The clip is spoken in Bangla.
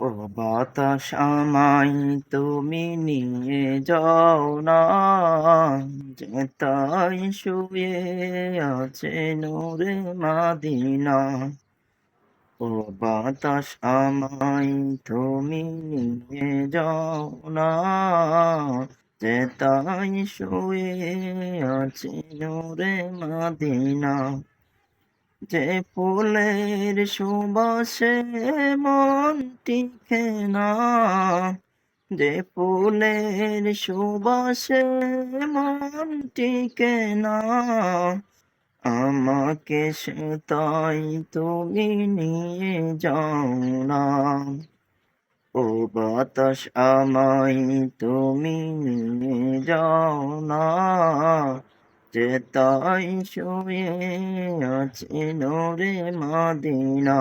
ও বাতাস আমায় তুমি নিয়ে যাও না, যেতাই শুয়ে আছে নূরে মাদিনা। ও বাতাস আমায় তুমি নিয়ে যাও না, যেতাই শুয়ে আছে নূরে মাদিনা। যে ফুলের সুবাসে মন টিকে না, যে ফুলের সুবাসে মন টিকে না। আমাকে সে তাই তুমি নিয়ে যাও না। ও বাতাস আমায় তুমি নিয়ে যাও না। যে তাই শুয়ে আছে নোরে মাদিনা।